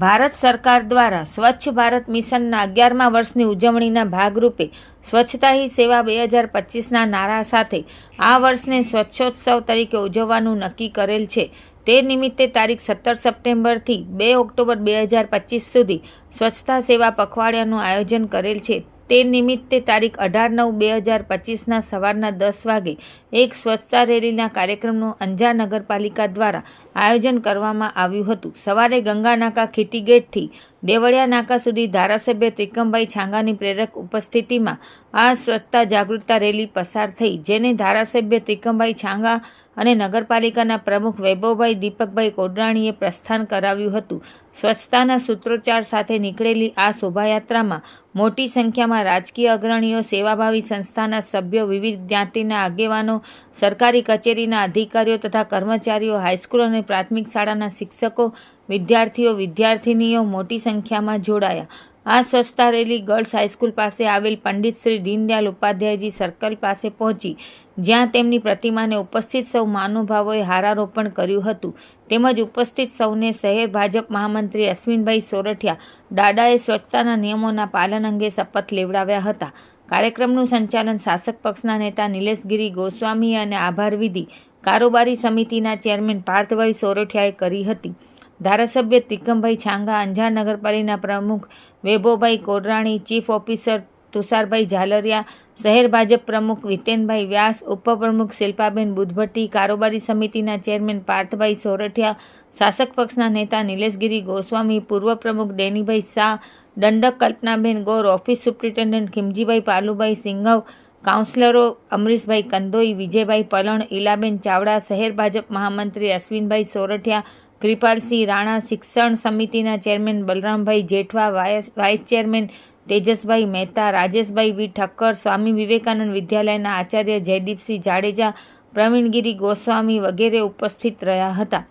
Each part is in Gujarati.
ભારત સરકાર દ્વારા સ્વચ્છ ભારત મિશનના અગિયારમા વર્ષની ઉજવણીના ભાગરૂપે સ્વચ્છતા હી સેવા બે હજાર પચીસના નારા સાથે આ વર્ષને સ્વચ્છોત્સવ તરીકે ઉજવવાનું નક્કી કરેલ છે. તે નિમિત્તે તારીખ સત્તર સપ્ટેમ્બરથી બે ઓક્ટોબર બે હજાર પચીસ સુધી સ્વચ્છતા સેવા પખવાડિયાનું આયોજન કરેલ છે. તે નિમિત્તે તારીખ અઢાર નવ બે હજાર પચીસના સવારના દસ વાગે એક સ્વચ્છતા રેલીના કાર્યક્રમનું અંજાર નગરપાલિકા દ્વારા આયોજન કરવામાં આવ્યું હતું. સવારે ગંગા નાકા ખીટી ગેટથી દેવળિયા નાકા સુધી ધારાસભ્ય ત્રિકમભાઈ છાંગાની પ્રેરક ઉપસ્થિતિમાં આ સ્વચ્છતા જાગૃતતા રેલી પસાર થઈ, જેને ધારાસભ્ય ત્રિકમભાઈ છાંગા અને નગરપાલિકાના પ્રમુખ વૈભવભાઈ દીપકભાઈ કોડરાણીએ પ્રસ્થાન કરાવ્યું હતું. સ્વચ્છતાના સૂત્રોચ્ચાર સાથે નીકળેલી આ શોભાયાત્રામાં મોટી સંખ્યામાં રાજકીય અગ્રણીઓ, સેવાભાવી સંસ્થાના સભ્યો, વિવિધ જ્ઞાતિના આગેવાનો, સરકારી કચેરીના અધિકારીઓ તથા કર્મચારીઓ, હાઈસ્કૂલ અને પ્રાથમિક શાળાના શિક્ષકો, વિદ્યાર્થીઓ, વિદ્યાર્થિનીઓ મોટી સંખ્યામાં જોડાયા. આ સ્વચ્છતા રેલી ગર્લ્સ હાઈસ્કૂલ પાસે આવેલ પંડિત શ્રી દીનદયાલ ઉપાધ્યાયજી સર્કલ પાસે પહોંચી. જ્યાં તેમની પ્રતિમાને ઉપસ્થિત સૌ મહાનુભાવોએ હારારોપણ કર્યું હતું. તેમજ ઉપસ્થિત સૌને શહેર ભાજપ મહામંત્રી અશ્વિનભાઈ સોરઠિયા ડાડાએ સ્વચ્છતાના નિયમોના પાલન અંગે શપથ લેવડાવ્યા હતા. કાર્યક્રમનું સંચાલન શાસક પક્ષના નેતા નિલેશગીરી ગોસ્વામી અને આભાર વિધિ કારોબારી સમિતિના ચેરમેન પાર્થભાઈ સોરઠિયાએ કરી હતી. ધારાસભ્ય તિકમભાઈ છાંગા, અંજાર નગરપાલિકાના પ્રમુખ વેભોભાઈ કોડરાણી, ચીફ ઓફિસર તુષારભાઈ ઝાલરિયા, શહેર ભાજપ પ્રમુખ વિતેનભાઈ વ્યાસ, ઉપપ્રમુખ શિલ્પાબેન બુધભટ્ટી કારોબારી સમિતિના ચેરમેન પાર્થભાઈ સોરઠિયા, શાસક પક્ષના નેતા નિલેશગીરી ગોસ્વામી, પૂર્વ પ્રમુખ ડેનીભાઈ શાહ, દંડક કલ્પનાબેન ગોર, ઓફિસ સુપ્રિન્ટેન્ડન્ટ ખીમજીભાઈ પાલુભાઈ સિંઘવ, કાઉન્સિલરો અમરીશભાઈ કંદોઈ, વિજયભાઈ પલણ, ઈલાબેન ચાવડા, શહેર ભાજપ મહામંત્રી અશ્વિનભાઈ સોરઠિયા કૃપાલસિંહ રાણા, શિક્ષણ સમિતિના chairman Balrambhai Jethwa vice chairman Tejasbhai Mehta, Rajeshbhai V. Thakkar, Swami Vivekananda વિદ્યાલયના આચાર્ય જયદીપસિંહ જાડેજા, પ્રવીણગીરી ગોસ્વામી વગેરે ઉપસ્થિત રહ્યા હતા.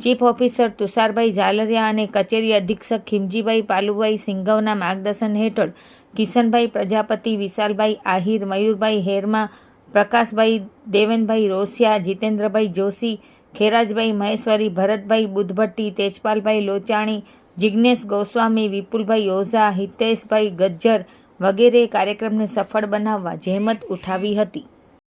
ચીફ ઓફિસર તુષારભાઈ ઝાલરિયા અને કચેરી અધિક્ષક ખીમજીભાઈ પાલુભાઈ સિંઘવના માર્ગદર્શન હેઠળ કિશનભાઈ પ્રજાપતિ, વિશાલભાઈ આહિર, મયુરભાઈ હેરમા, પ્રકાશભાઈ દેવેનભાઈ રોસિયા, જીતેન્દ્રભાઈ જોશી ખેરાજભાઈ મહેશ્વરી, ભરતભાઈ બુધભટ્ટી તેજપાલભાઈ લોચાણી જિજ્ઞેશ ગોસ્વામી, વિપુલભાઈ ઓઝા, હિતેશભાઈ ગજ્જર વગેરે કાર્યક્રમને સફળ બનાવવા જહેમત ઉઠાવી હતી.